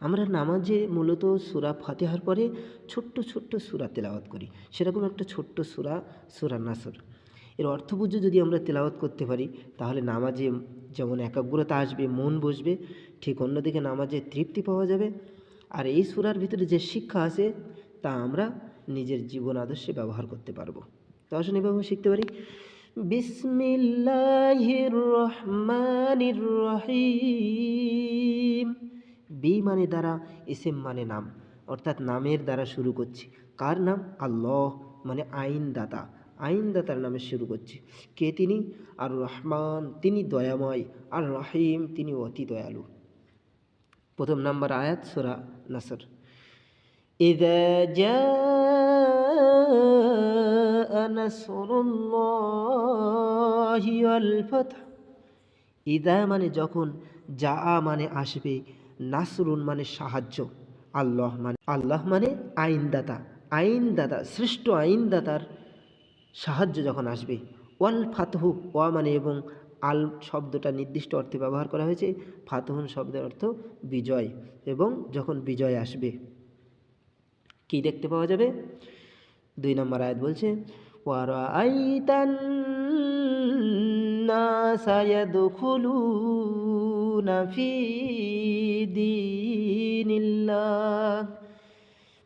আমরা নামাজে মূলত সুরা ফাতেহার পরে ছোট্ট ছোট্ট সুরা তেলাওয়াত করি। সেরকম একটা ছোট্ট সুরা সুরা নাসর। এর অর্থ বুঝে যদি আমরা তেলাওয়াত করতে পারি, তাহলে নামাজে যেমন একাগ্রতা আসবে, মন বসবে, ঠিক অন্যদিকে নামাজে তৃপ্তি পাওয়া যাবে। আর এই সুরার ভিতরে যে শিক্ষা আছে, তা আমরা নিজের জীবন আদর্শে ব্যবহার করতে পারব। তো আসুন এভাবে শিখতে পারি। বিসমিল্লাহির রহমানির রহিম। বি মানে দ্বারা এসএম মানে নাম অর্থাৎ নামের দ্বারা শুরু করছি কার নাম আল্লাহ মানে আইনদাতা আইনদাতার নামে শুরু করছি কে তিনি আর রহমান তিনি দয়াময় আর রহিম তিনি অতি দয়ালু প্রথম নাম্বার আয়াত সুরা নাসর إذا جاء نصر الله والفتح ইদা মানে যখন যা মানে আসবে নাসরুন মানে সাহায্য, আল্লাহ মানে আল্লাহ মানে আইনদাতা। আইনদাতা শ্রেষ্ঠ আইনদাতার সাহায্য যখন আসবে, ওয়াল ফাতহু, ওয়া মানে এবং আল শব্দটা নির্দিষ্ট অর্থে ব্যবহার করা হয়েছে, ফাতহুন শব্দের অর্থ বিজয় এবং যখন বিজয় আসবে, কি দেখতে পাওয়া যাবে? দুই নম্বর আয়াত বলছে ওয়ারাআইতান নাসা ইয়াদখুলুনা ফি দীনিল্লাহ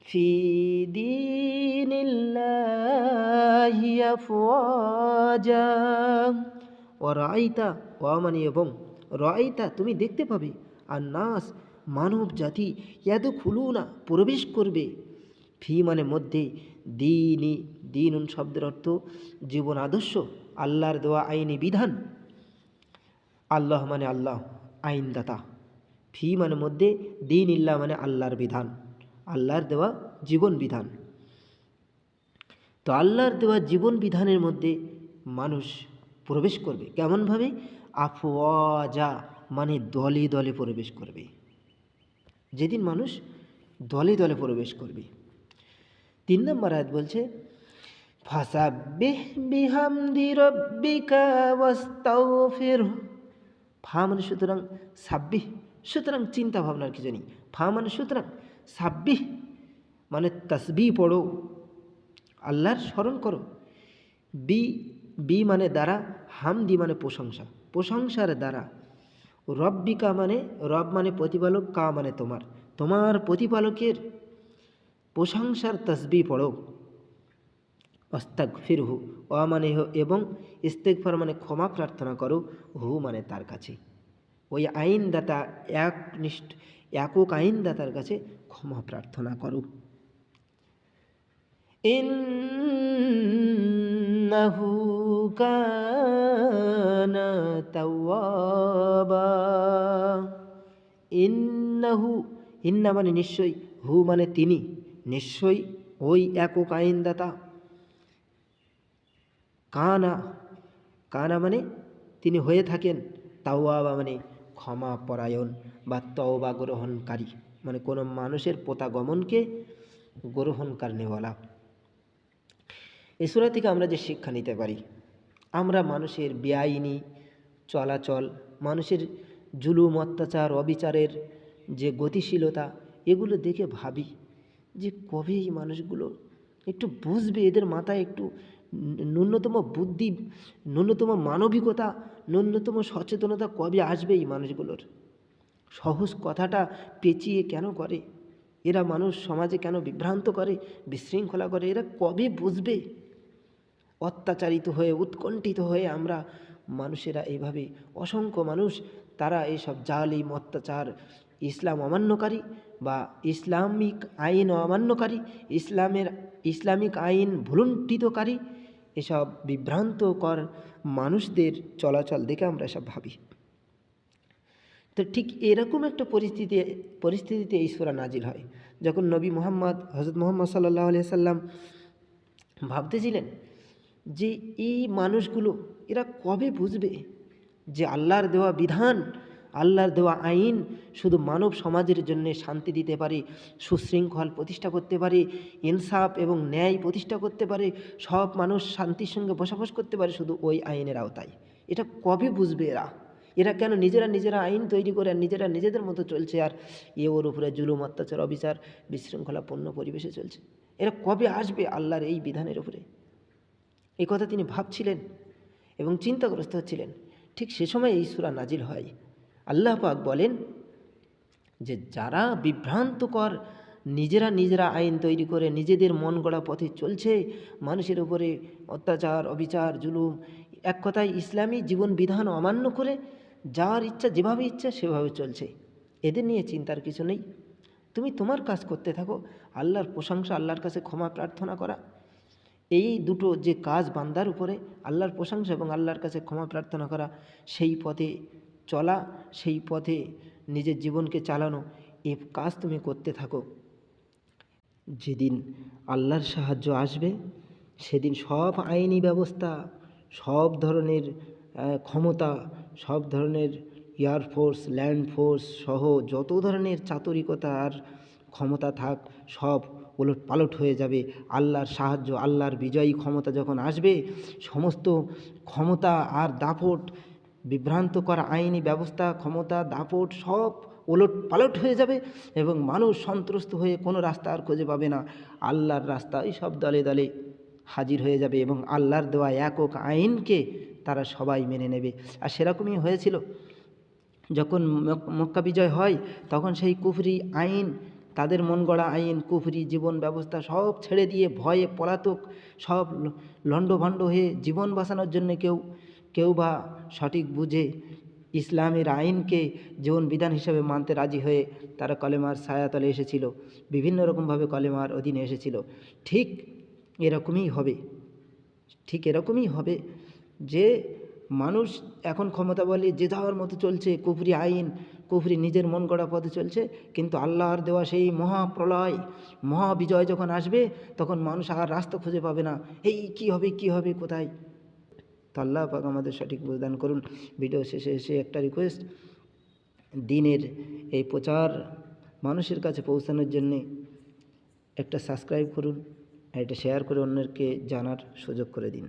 ফি দীনিল্লাহি আফওয়াজা ওয়ারাআইতা ওয়া মানে এবং রাআইতা তুমি দেখতে পাবে, আর নাস মানব জাতি ইয়াদু খুলুনা, প্রবেশ করবে। ফি মানে মধ্যে দিনই দিন উন শব্দের অর্থ জীবন আদর্শ, আল্লাহর দেওয়া আইনি বিধান। আল্লাহ মানে আল্লাহ। আইনদাতা। ফি মানে মধ্যে দিন ইল্লা মানে আল্লাহর বিধান। আল্লাহর দেওয়া জীবন বিধান। তো আল্লাহর দেওয়া জীবন বিধানের মধ্যে মানুষ প্রবেশ করবে কেমনভাবে? আফওয়াজা মানে দলে দলে প্রবেশ করবে। যেদিন মানুষ দলে দলে প্রবেশ করবে। তিন নম্বর আয়াত বলছে, ফাসাব্বিহ বিহামদি রব্বিকা ওয়াস্তাগফির ফা মানে সুতরাং সাব্বিহ সুতরাং চিন্তা ভাবনার কিছু নেই ফা মানে সুতরাং সাব্বিহ মানে তসবি পড়ো, আল্লাহর স্মরণ করো। বি বি মানে দ্বারা, হামদি মানে প্রশংসা, প্রশংসার দ্বারা। রব্বিকা মানে রব মানে প্রতিপালক, কা মানে তোমার। তোমার প্রতিপালকের প্রশংসার তসবি পড়ো। অস্তাক ফির হু অ মানে হো এবং ইস্তেকফার মানে ক্ষমা প্রার্থনা করো, হু মানে তার কাছে। ওই আইনদাতা একনিষ্ঠ একক আইনদাতার কাছে ক্ষমা প্রার্থনা করো। ইন্নাহু কানা ইন্নাহু, ইন্না মানে নিশ্চয়ই, হু মানে তিনি, নিশ্চয়ই ওই একক আইনদাতা। কানা কানা মানে তিনি হয়ে থাকেন তাওয়াবা মানে ক্ষমা পরায়ণ বা তওবা গ্রহণকারী মানে কোনো মানুষের পোতাগমনকে গ্রহণকার নেওয়ালা। এ সূরা থেকে আমরা যে শিক্ষা নিতে পারি, আমরা মানুষের বেআইনি চলাচল, মানুষের জুলুম, অত্যাচার, অবিচারের যে গতিশীলতা, এগুলো দেখে ভাবি যে কবে এই মানুষগুলো একটু বুঝবে, এদের মাথায় একটু ন্যূনতম বুদ্ধি, ন্যূনতম মানবিকতা, ন্যূনতম সচেতনতা কবে আসবে এই মানুষগুলোর? সহজ কথাটা পেঁচিয়ে কেন করে? এরা মানুষ সমাজে কেন বিভ্রান্ত করে, বিশৃঙ্খলা করে? এরা কবে বুঝবে? অত্যাচারিত হয়ে, উৎকণ্ঠিত হয়ে আমরা মানুষেরা এইভাবে অসংখ্য মানুষ, তারা এইসব জালিম, অত্যাচার, ইসলাম অমান্যকারী বা ইসলামিক আইন অমান্যকারী, ইসলামের, ইসলামিক আইন ভুলুণ্ঠিতকারী এসব বিভ্রান্তকর মানুষদের চলাচল দেখে আমরা এসব ভাবি। তো ঠিক এরকম একটা পরিস্থিতি, পরিস্থিতিতে এই সুরা নাজিল হয়। যখন নবী মোহাম্মদ হজরত মোহাম্মদ সাল্লাহ আলিয়া সাল্লাম ভাবতেছিলেন যে এই মানুষগুলো এরা কবে বুঝবে যে আল্লাহর দেওয়া বিধান আল্লাহর দেওয়া আইন শুধু মানব সমাজের জন্য শান্তি দিতে পারে, সুশৃঙ্খল প্রতিষ্ঠা করতে পারে, ইনসাফ এবং ন্যায় প্রতিষ্ঠা করতে পারে, সব মানুষ শান্তির সঙ্গে বসবাস করতে পারে শুধু ওই আইনের আওতায়। এটা কবে বুঝবে এরা? এরা কেন নিজেরা নিজেরা আইন তৈরি করে আর নিজেরা নিজেদের মতো চলছে আর এ ওর উপরে জুলুম, অত্যাচার, অবিচার বিশৃঙ্খলাপূর্ণ পরিবেশে চলছে? এরা কবে আসবে আল্লাহর এই বিধানের উপরে? এই কথা তিনি ভাবছিলেন এবং চিন্তাগ্রস্ত হচ্ছিলেন। ঠিক সে সময় এই সুরা নাজিল হয়। আল্লাহ পাক বলেন যে যারা বিভ্রান্তকর, নিজেরা নিজেরা আইন তৈরি করে নিজেদের মন গড়া পথে চলছে, মানুষের উপরে অত্যাচার, অবিচার, জুলুম, এক কথায় ইসলামী জীবন বিধান অমান্য করে যার ইচ্ছা যেভাবে ইচ্ছা সেভাবে চলছে। এদের নিয়ে চিন্তার কিছু নেই। তুমি তোমার কাজ করতে থাকো, আল্লাহর প্রশংসা, আল্লাহর কাছে ক্ষমা প্রার্থনা করা। এই দুটো যে কাজ বান্দার উপরে, আল্লাহর প্রশংসা এবং আল্লাহর কাছে ক্ষমা প্রার্থনা করা, সেই পথে চলা, সেই পথে নিজের জীবনকে চালানো, এ কাজ তুমি করতে থাকো। যেদিন আল্লাহর সাহায্য আসবে, সেদিন সব আইনি ব্যবস্থা, সব ধরনের ক্ষমতা, সব ধরনের এয়ারফোর্স ল্যান্ড ফোর্স সহ যত ধরনের চাতুরিকতা আর ক্ষমতা থাক, সব ওলট পালট হয়ে যাবে। আল্লাহর সাহায্য, আল্লাহর বিজয়ী ক্ষমতা যখন আসবে, সমস্ত ক্ষমতা আর দাপট বিভ্রান্ত করা আইনি ব্যবস্থা, ক্ষমতা, দাপট সব ওলট পালট হয়ে যাবে এবং মানুষ সন্ত্রস্ত হয়ে কোনো রাস্তা আর খুঁজে পাবে না। আল্লাহর রাস্তা ওই সব দলে দলে হাজির হয়ে যাবে এবং আল্লাহর দেওয়া একক আইনকে তারা সবাই মেনে নেবে। আর সেরকমই হয়েছিল। যখন মক- মক্কা বিজয় হয়, তখন সেই কুফরি আইন, তাদের মন গড়া আইন, কুফরি জীবন ব্যবস্থা সব ছেড়ে দিয়ে ভয়ে পলাতক, সব লণ্ডভণ্ড হয়ে জীবন বাঁচানোর জন্য কেউ কেউ বা সঠিক বুঝে ইসলামের আইনকে জীবন বিধান হিসাবে মানতে রাজি হয়ে তারা কলেমার ছায়াতলে এসেছিল। বিভিন্ন রকমভাবে কলেমার অধীনে এসেছিল। ঠিক এরকমই হবে। ঠিক এরকমই হবে যে মানুষ এখন ক্ষমতা বলে যে যাওয়ার মতো চলছে, কুফরি আইন, কুফরি নিজের মন গড়া পথে চলছে, কিন্তু আল্লাহর দেওয়া সেই মহাপ্রলয়, মহাবিজয় যখন আসবে, তখন মানুষ আর রাস্তা খুঁজে পাবে না। এই কি হবে কি হবে, কোথায়? তো আল্লাহ পাক আমাদের সঠিক বুঝদান করুন। ভিডিও শেষে এসে একটা রিকোয়েস্ট দিনের এই প্রচার মানুষের কাছে পৌঁছানোর জন্যে একটা সাবস্ক্রাইব করুন আর এটা শেয়ার করে অন্যকে জানার সুযোগ করে দিন।